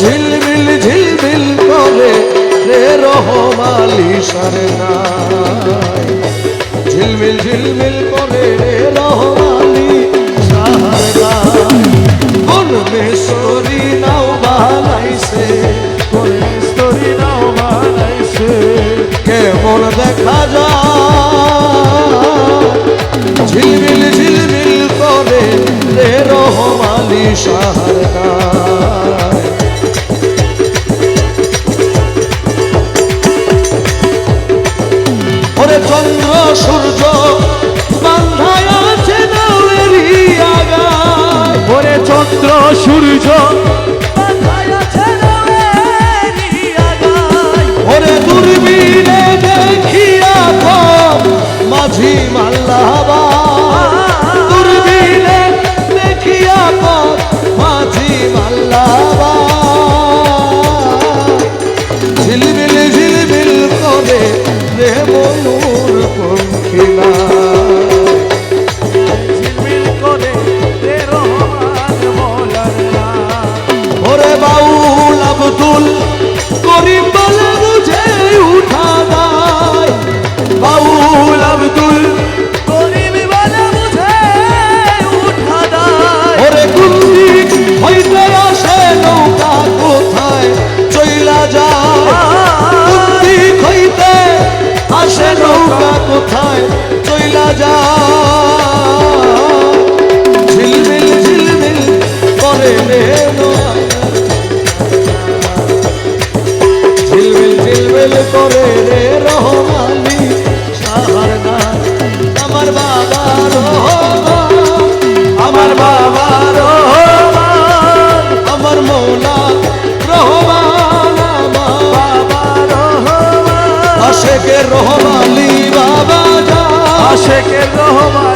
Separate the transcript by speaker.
Speaker 1: ঝিলমিল ঝিলমিল করে রে রহমালি সারে নাই ঝিলমিল ঝিলমিল করে রে রহমালি সাহার নাই কোন মেশরি নাও বানাইছে
Speaker 2: তোরি নাও বানাইছে
Speaker 1: কেমন দেখা যায়। ঝিলমিল ঝিলমিল করে রে রহমালি সাহার নাই চন্দ্র সূর্য বান্ধায় আছে নাওয়েরই আগায়।
Speaker 2: ওরে চন্দ্র সূর্য।
Speaker 1: ওরে দূরবীনে দেখিয়া মাঝি মাল্লাবা দূরবীনে দেখিয়া মাঝি মাল্লাবা ঝিলমিল ঝিলমিল করে রে ময়ূর বাউল আশেকের রহমালি বাবা যা
Speaker 2: আশেকের রহমান